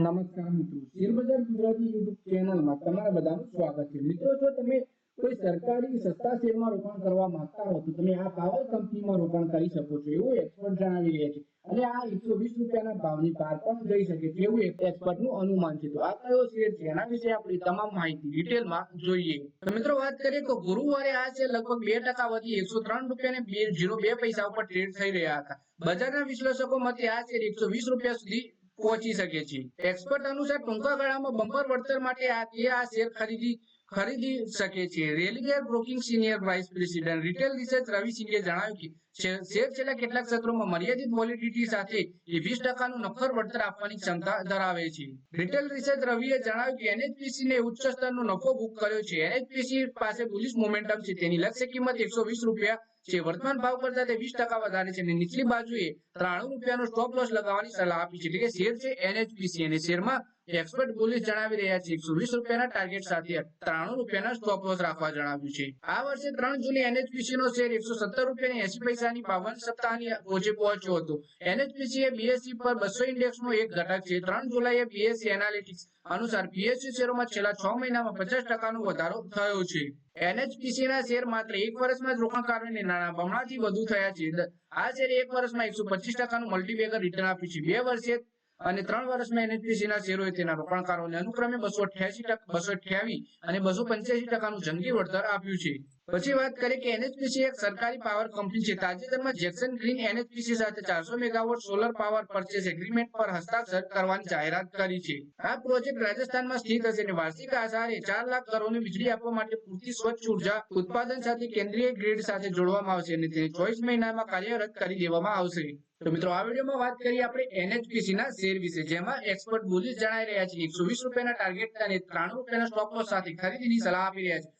નમસ્કાર મિત્રો. શેરબજાર ગુજરાતી યુટ્યુબ ચેનલમાં તમારા બધાનું સ્વાગત છે. મિત્રો, જો તમે કોઈ સરકારી સસ્તા શેરમાં રોકાણ કરવા માંગતા હો, તો તમે આ પાવર કંપનીમાં રોકાણ કરી શકો છો. એવું એક્સપર્ટ જણાવી રહ્યા છે. અને આ એકસો વીસ રૂપિયાના ભાવની પાર પણ જઈ શકે છે. એવું એક્સપર્ટનું અનુમાન છે. તો આ કયો શેર છે? એના વિશે આપણે તમામ માહિતી ડિટેલમાં જોઈએ. તો મિત્રો, વાત કરીએ તો ગુરુવારે આ શેર લગભગ બે ટકા વધી એકસો ત્રણ રૂપિયા ને બે જીરો બે પૈસા ઉપર ટ્રેડ થઈ રહ્યા હતા. બજારના વિશ્લેષકો મતે આ શેર એકસો વીસ રૂપિયા સુધી પહોંચી શકે છે. એક્સપર્ટ અનુસાર ટૂંકા ગાળામાં બમ્પર વળતર માટે આ આ શેર ખરીદી ખરીદી શકે છે. Religare broking senior vice president retail research Ravi સિંઘે જણાવ્યું કે શેર છેલ્લા કેટલાક સત્રોમાં મર્યાદિત વોલિડિટી સાથે વીસ ટકાનું નફર વળતર આપવાની ક્ષમતા ધરાવે છે. રિટેલ રિસર્ચ રવિએ જણાવ્યું કે એનએચપીસી ને ઉચ્ચ સ્તરનો નફો બુક કર્યો છે. એનએચપીસી પાસે બુલિશ મોમેન્ટમ છે. તેની લક્ષ્ય કિંમત એકસો વીસ રૂપિયા છે. વર્તમાન ભાવ કરતા તે વીસ ટકા વધારે છે. અને નીચલી બાજુએ ત્રાણું રૂપિયાનો સ્ટોપ લોસ લગાવવાની સલાહ આપી છે. એટલે કે શેર છે એનએચપીસી. અને શેરમાં એક્સપર્ટ પોલીસ જણાવી રહ્યા છે. એકસો વીસ રૂપિયાના ટાર્ગેટ સાથે ત્રાણું રૂપિયાના સ્ટોપ લોસ રાખવા જણાવ્યું છે. આ વર્ષે ત્રણ જૂને એનએચપીસી નો શેર એકસો સત્તર રૂપિયાની એસી પૈસાની બાવન સપ્તાહની ઓછે પહોંચ્યો હતો. એનએચપીસી એ બીએસસી પર બસો ઇન્ડેક્સ નો એક ઘટક છે. ત્રણ જુલાઈએ બીએસસી એનાલિટિક્સ અનુસાર પીએસયુ શેરોમાં છેલ્લા છ મહિનામાં પચાસ ટકાનો વધારો થયો છે. એનએચપીસી ના શેર માત્ર એક વર્ષમાં જ રોકાણકારોને નાણાં બમણાથી વધુ થયા છે. આ શેર એક વર્ષમાં એકસો પચીસ ટકાનું મલ્ટીબેગર રિટર્ન આપ્યું છે. બે વર્ષે અને ત્રણ વર્ષમાં એનએચપીસીના શેરોએ તેના રોકાણકારોને અનુક્રમે બસો અઠ્યાસી બસો અઠ્યાવી અને બસો પંચ્યાસી ટકાનું જંગી વળતર આપ્યું છે. પછી વાત કરીએ કે એનએચપીસી એક સરકારી પાવર કંપની છે. તાજેતરમાં જેક્સન ગ્રીન એનએચપીસી સાથે ચારસો megawatt solar power purchase agreement પર હસ્તાક્ષર કરવાની જાહેરાત કરી છે. આ પ્રોજેક્ટ રાજસ્થાનમાં સ્થિત હશે અને વાર્ષિક આધારે ચાર લાખ કરોડની વીજળી આપવા માટે પૂરતી સ્વચ્છ ઊર્જા ઉત્પાદન સાથે કેન્દ્રીય ગ્રીડ સાથે જોડવામાં આવશે અને તેને ચોવીસ મહિનામાં કાર્યરત કરી દેવામાં આવશે. તો મિત્રો, આ વિડીયોમાં વાત કરીએ આપણે એનએચપીસી ના શેર વિશે, જેમાં એક્સપર્ટ બોલીસ જણાવી રહ્યા છે એકસો વીસ રૂપિયાના ટાર્ગેટ અને ત્રાણું રૂપિયાના સ્ટોપ સાથે ખરીદીની સલાહ આપી રહ્યા છે.